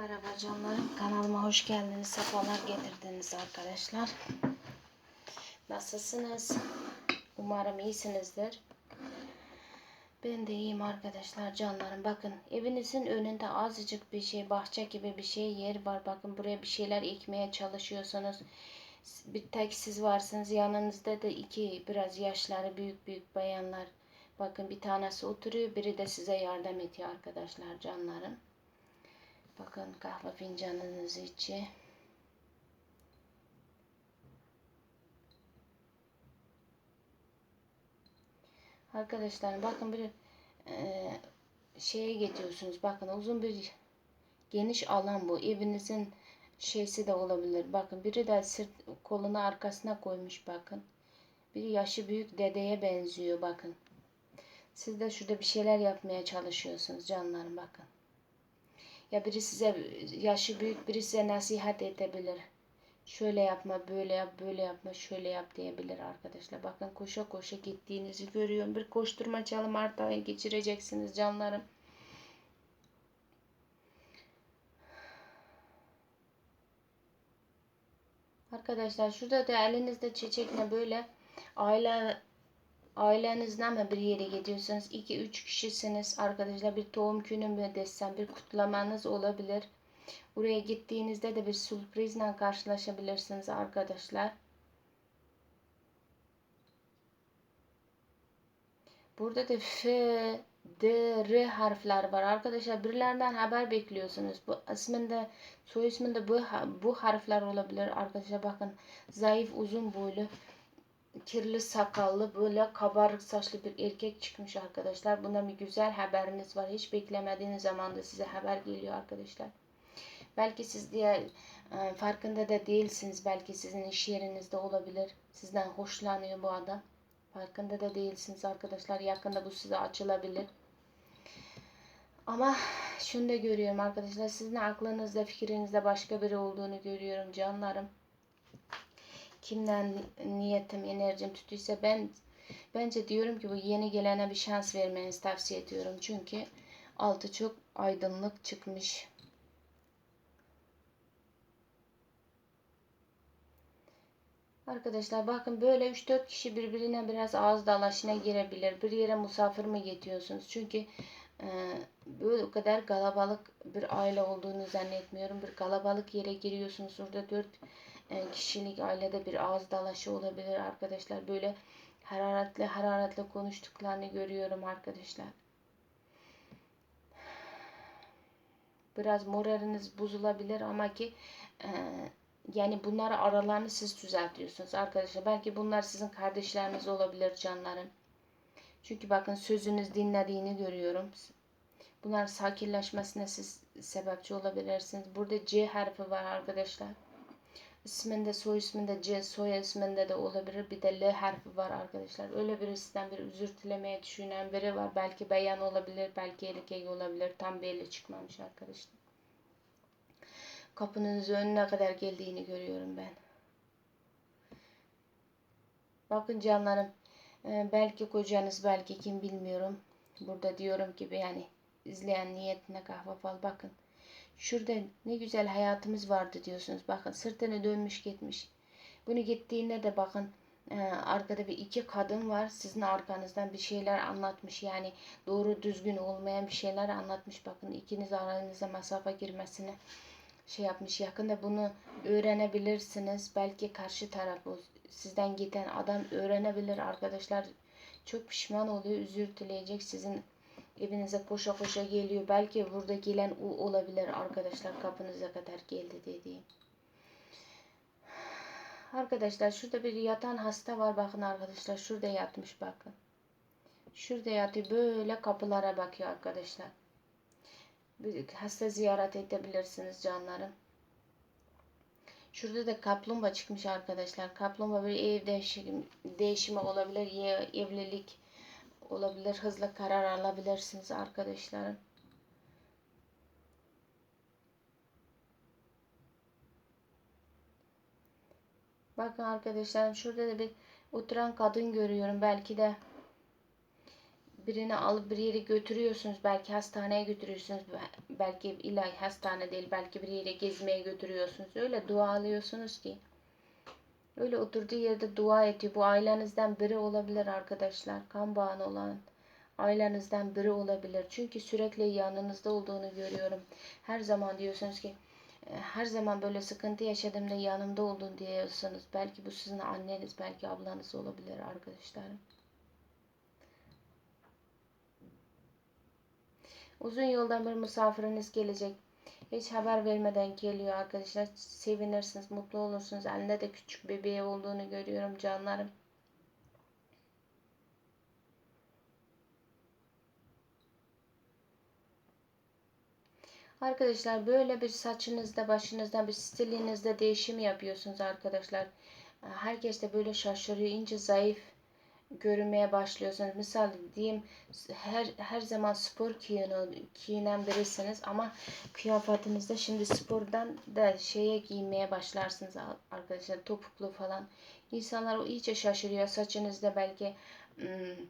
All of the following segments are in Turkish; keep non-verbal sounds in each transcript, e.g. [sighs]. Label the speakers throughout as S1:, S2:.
S1: Merhaba canlarım. Kanalıma hoş geldiniz. Sefalar getirdiniz arkadaşlar. Nasılsınız? Umarım iyisinizdir. Ben de iyiyim arkadaşlar canlarım. Bakın evinizin önünde azıcık bir şey bahçe gibi bir şey yer var. Bakın buraya bir şeyler ekmeye çalışıyorsunuz. Bir tek siz varsınız. Yanınızda da iki biraz yaşları büyük büyük bayanlar. Bakın bir tanesi oturuyor. Biri de size yardım ediyor arkadaşlar canlarım. Bakın kahve fincanınız içi. Arkadaşlar bakın bir e, şeye gidiyorsunuz. Bakın uzun bir geniş alan bu. Evinizin şeysi de olabilir. Bakın biri de sırt kolunu arkasına koymuş bakın. Biri yaşı büyük dedeye benziyor bakın. Siz de şurada bir şeyler yapmaya çalışıyorsunuz canlarım bakın. Ya biri size yaşı büyük biri size nasihat edebilir. Şöyle yapma, böyle yap, böyle yapma, şöyle yap diyebilir arkadaşlar. Bakın koşa koşa gittiğinizi görüyorum. Bir koşturma çalım artığı geçireceksiniz canlarım. Arkadaşlar şurada da elinizde çiçekle böyle aile ailenizle mi bir yere gidiyorsunuz? 2-3 kişisiniz arkadaşlar. Bir doğum günü mü desem bir kutlamanız olabilir. Buraya gittiğinizde de bir sürprizle karşılaşabilirsiniz arkadaşlar. Burada da F, D, R harfler var. Arkadaşlar birilerinden haber bekliyorsunuz. Bu isminde, soy isminde bu, bu harfler olabilir. Arkadaşlar bakın zayıf uzun boylu kirli sakallı böyle kabarık saçlı bir erkek çıkmış arkadaşlar. Buna bir güzel haberiniz var. Hiç beklemediğiniz zaman da size haber geliyor arkadaşlar. Belki siz diye farkında da değilsiniz. Belki sizin iş yerinizde olabilir. Sizden hoşlanıyor bu adam. Farkında da değilsiniz arkadaşlar. Yakında bu size açılabilir. Ama şunu da görüyorum arkadaşlar. Sizin aklınızda, fikrinizde başka biri olduğunu görüyorum canlarım kimden niyetim, enerjim tutuysa ben bence diyorum ki bu yeni gelene bir şans vermenizi tavsiye ediyorum. Çünkü altı çok aydınlık çıkmış. Arkadaşlar bakın böyle 3-4 kişi birbirine biraz ağız dalaşına girebilir. Bir yere misafir mi getiriyorsunuz? Çünkü e, böyle o kadar kalabalık bir aile olduğunu zannetmiyorum. Bir kalabalık yere giriyorsunuz. Orada 4 e, kişilik ailede bir ağız dalaşı olabilir arkadaşlar. Böyle hararetli hararetli konuştuklarını görüyorum arkadaşlar. Biraz moraliniz bozulabilir ama ki e, yani bunları aralarını siz düzeltiyorsunuz arkadaşlar. Belki bunlar sizin kardeşleriniz olabilir canlarım. Çünkü bakın sözünüz dinlediğini görüyorum. Bunlar sakinleşmesine siz sebepçi olabilirsiniz. Burada C harfi var arkadaşlar isminde soy isminde C soy isminde de olabilir. Bir de L harfi var arkadaşlar. Öyle birisinden bir özür dilemeye düşünen biri var. Belki beyan olabilir. Belki erkek olabilir. Tam belli çıkmamış arkadaşlar. Kapınızın önüne kadar geldiğini görüyorum ben. Bakın canlarım. E, belki kocanız belki kim bilmiyorum. Burada diyorum gibi yani izleyen niyetine kahve fal bakın. Şurada ne güzel hayatımız vardı diyorsunuz. Bakın sırtını dönmüş gitmiş. Bunu gittiğinde de bakın e, arkada bir iki kadın var. Sizin arkanızdan bir şeyler anlatmış. Yani doğru düzgün olmayan bir şeyler anlatmış. Bakın ikiniz aranıza mesafe girmesine şey yapmış. Yakında bunu öğrenebilirsiniz. Belki karşı taraf o sizden giden adam öğrenebilir arkadaşlar. Çok pişman oluyor. Özür dileyecek. Sizin evinize koşa koşa geliyor. Belki burada gelen o olabilir arkadaşlar kapınıza kadar geldi dediğim. Arkadaşlar şurada bir yatan hasta var bakın arkadaşlar şurada yatmış bakın. Şurada yatıyor böyle kapılara bakıyor arkadaşlar. Bir hasta ziyaret edebilirsiniz canlarım. Şurada da kaplumbağa çıkmış arkadaşlar. Kaplumbağa bir ev değişimi, değişimi olabilir. Evlilik olabilir. Hızlı karar alabilirsiniz arkadaşlarım. Bakın arkadaşlarım şurada da bir oturan kadın görüyorum. Belki de birini alıp bir yere götürüyorsunuz. Belki hastaneye götürüyorsunuz. Be- Belki ilahi hastane değil. Belki bir yere gezmeye götürüyorsunuz. Öyle dua alıyorsunuz ki. Öyle oturduğu yerde dua ediyor. Bu ailenizden biri olabilir arkadaşlar. Kan bağını olan ailenizden biri olabilir. Çünkü sürekli yanınızda olduğunu görüyorum. Her zaman diyorsunuz ki e, her zaman böyle sıkıntı yaşadığımda yanımda oldun diyorsunuz. Belki bu sizin anneniz, belki ablanız olabilir arkadaşlar. Uzun yoldan bir misafiriniz gelecek. Hiç haber vermeden geliyor arkadaşlar. Sevinirsiniz, mutlu olursunuz. Elinde de küçük bebeği olduğunu görüyorum canlarım. Arkadaşlar böyle bir saçınızda, başınızda, bir stilinizde değişim yapıyorsunuz arkadaşlar. Herkes de böyle şaşırıyor. ince zayıf görünmeye başlıyorsunuz. Misal diyeyim her her zaman spor giyinen, birisiniz ama kıyafetinizde şimdi spordan da şeye giymeye başlarsınız arkadaşlar. Topuklu falan. İnsanlar o iyice şaşırıyor. Saçınızda belki hmm,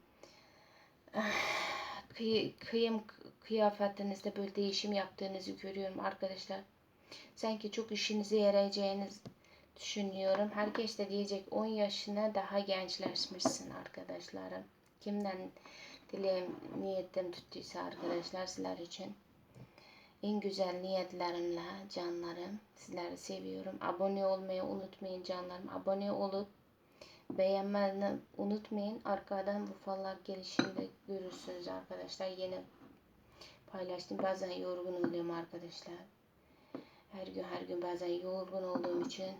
S1: [sighs] kıy, kıyım kıyafetinizde böyle değişim yaptığınızı görüyorum arkadaşlar. Sanki çok işinize yarayacağınız düşünüyorum. Herkes de diyecek 10 yaşına daha gençleşmişsin arkadaşlarım. Kimden dileğim niyetim tuttuysa arkadaşlar sizler için. En güzel niyetlerimle canlarım. Sizleri seviyorum. Abone olmayı unutmayın canlarım. Abone olup beğenmeyi unutmayın. Arkadan bu fallar gelişinde görürsünüz arkadaşlar. Yeni paylaştım. Bazen yorgun oluyorum arkadaşlar. Her gün her gün bazen yorgun olduğum için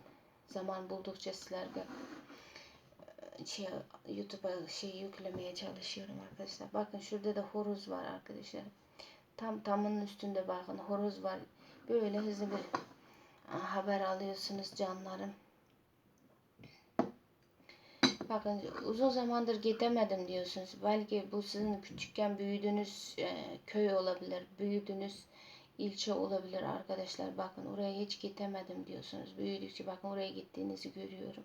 S1: zaman buldukça sizlerle şey, YouTube'a şey yüklemeye çalışıyorum arkadaşlar. Bakın şurada da horoz var arkadaşlar. Tam tamının üstünde bakın horoz var. Böyle hızlı bir haber alıyorsunuz canlarım. Bakın uzun zamandır gidemedim diyorsunuz. Belki bu sizin küçükken büyüdüğünüz e, köy olabilir. Büyüdüğünüz ilçe olabilir arkadaşlar. Bakın oraya hiç gidemedim diyorsunuz. Büyüdükçe bakın oraya gittiğinizi görüyorum.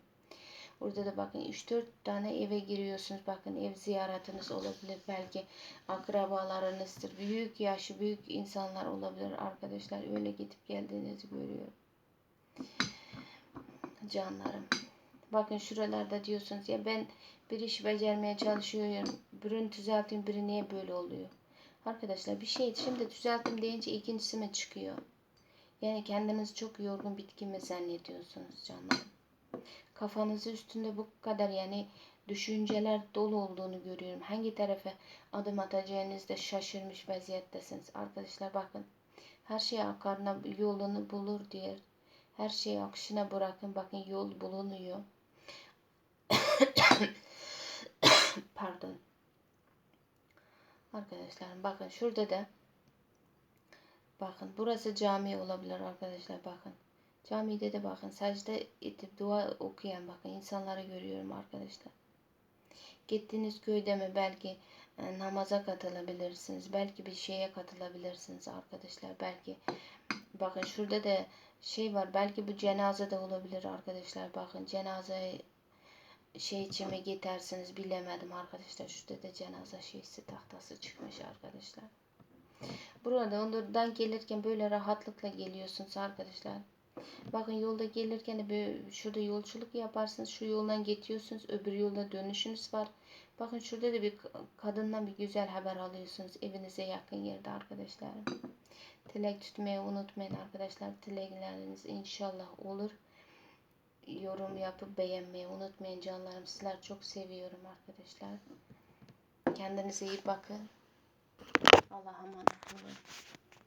S1: Burada da bakın 3-4 tane eve giriyorsunuz. Bakın ev ziyaretiniz olabilir. Belki akrabalarınızdır. Büyük yaşlı büyük insanlar olabilir arkadaşlar. Öyle gidip geldiğinizi görüyorum. Canlarım. Bakın şuralarda diyorsunuz ya ben bir iş becermeye çalışıyorum. Birini düzelteyim biri niye böyle oluyor? Arkadaşlar bir şey şimdi düzelttim deyince ikincisi mi çıkıyor? Yani kendinizi çok yorgun bitkin mi zannediyorsunuz canlarım? Kafanızı üstünde bu kadar yani düşünceler dolu olduğunu görüyorum. Hangi tarafa adım atacağınızda şaşırmış vaziyettesiniz. Arkadaşlar bakın her şey akarına yolunu bulur diyor. Her şeyi akışına bırakın. Bakın yol bulunuyor. [coughs] Pardon. Arkadaşlar bakın şurada da bakın burası cami olabilir arkadaşlar bakın. Camide de bakın secde edip dua okuyan bakın insanları görüyorum arkadaşlar. Gittiğiniz köyde mi belki e, namaza katılabilirsiniz. Belki bir şeye katılabilirsiniz arkadaşlar. Belki bakın şurada da şey var. Belki bu cenaze de olabilir arkadaşlar. Bakın cenaze şey için mi gidersiniz bilemedim arkadaşlar. Şurada da cenaze şeysi tahtası çıkmış arkadaşlar. Burada onlardan gelirken böyle rahatlıkla geliyorsunuz arkadaşlar. Bakın yolda gelirken de böyle şurada yolculuk yaparsınız. Şu yoldan geçiyorsunuz. Öbür yolda dönüşünüz var. Bakın şurada da bir kadından bir güzel haber alıyorsunuz. Evinize yakın yerde arkadaşlar. Dilek tutmayı unutmayın arkadaşlar. Dilekleriniz inşallah olur. Yorum yapıp beğenmeyi unutmayın canlarım. Sizler çok seviyorum arkadaşlar. Kendinize iyi bakın. Allah'a emanet olun.